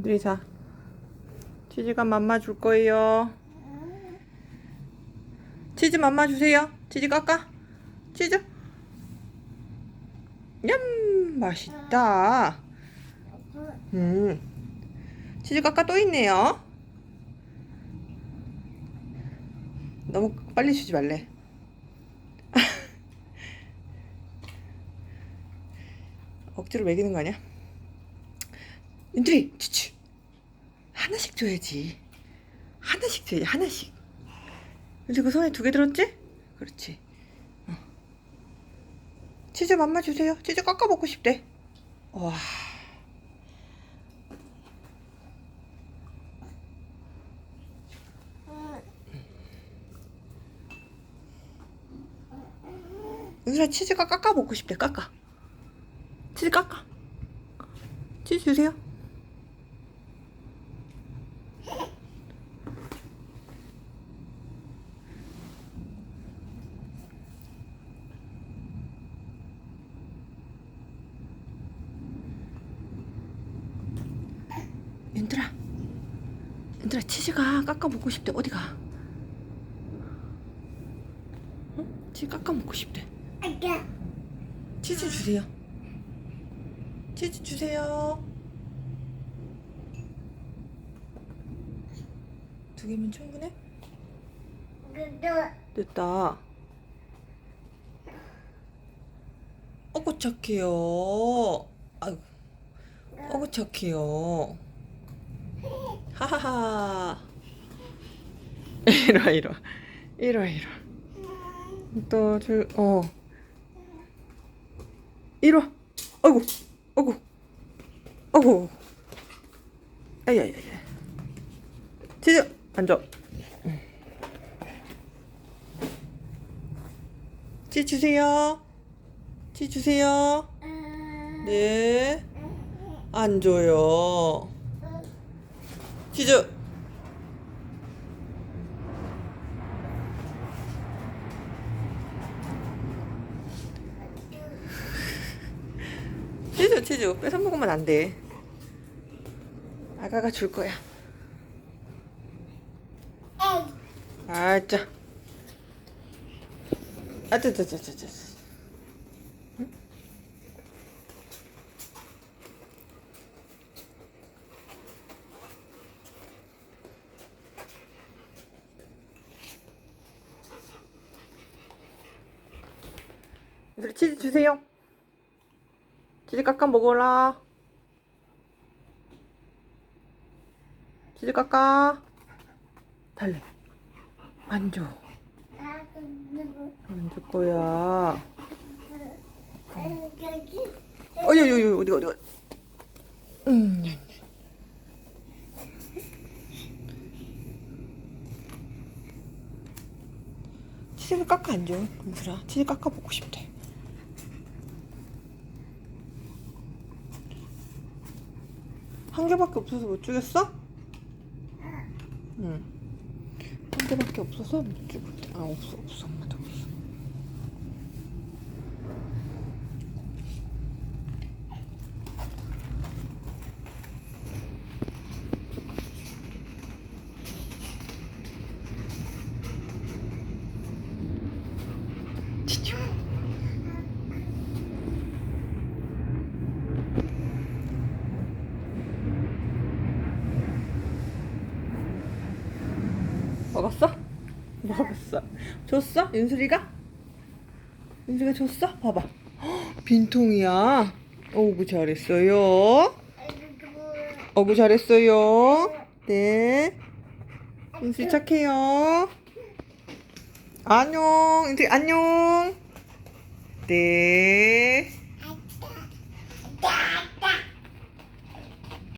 윤들이 자. 치즈가 맘마 줄 거예요. 치즈 맘마 주세요. 치즈 깎아. 치즈. 냠 맛있다. 음. 치즈 깎아 또 있네요. 너무 빨리 주지 말래. 억지로 먹이는 거 아니야? 윤들이 치치 줘야지. 하나씩 줘야지 하나씩. 윤들이 그 손에 두 개 들었지? 그렇지. 어. 치즈 맘마 주세요. 치즈 깎아 먹고 싶대. 와. 은수라 치즈가 깎아 먹고 싶대 깎아 치즈 깎아 치즈 주세요 윤들아 윤들아 치즈가 깎아 먹고 싶대 어디가 응? 치즈 깎아 먹고 싶대 치즈 주세요. 치즈 주세요. 두 개면 충분해? 됐다. 어구 착해요. 아이고. 어구 착해요. 하하하. 이리와 이리와. 이리와 이리와. 또 줄, 어. 이리 와. 아이고, 아이고, 아이고. 아야야야. 치즈 앉아. 치즈 주세요. 치즈 주세요. 네. 안 줘요. 치즈. 치즈 치즈 뺏어 먹으면 안 돼. 아가가 줄 거야. 아짜. 아짜짜짜짜 짜. 얘들아 치즈 주세요. 치즈 깎아 먹어라. 치즈 깎아. 달래. 안줄 거야. 어디 어디 어디 어디 어디. 어디. 음. 치즈를 깎아 안 줘. 은슬아. 치즈 깎아 먹고 싶대. 한 개밖에 없어서 못 주겠어? 응. 한 개밖에 없어서 못 주겠대. 아 없어 없어 먹었어? 먹었어. 줬어? 윤수리가? 윤수리가 줬어? 봐봐. 헉, 빈통이야. 어구 잘했어요. 어구 잘했어요. 네. 윤수리 착해요. 안녕. 윤수리 안녕. 네.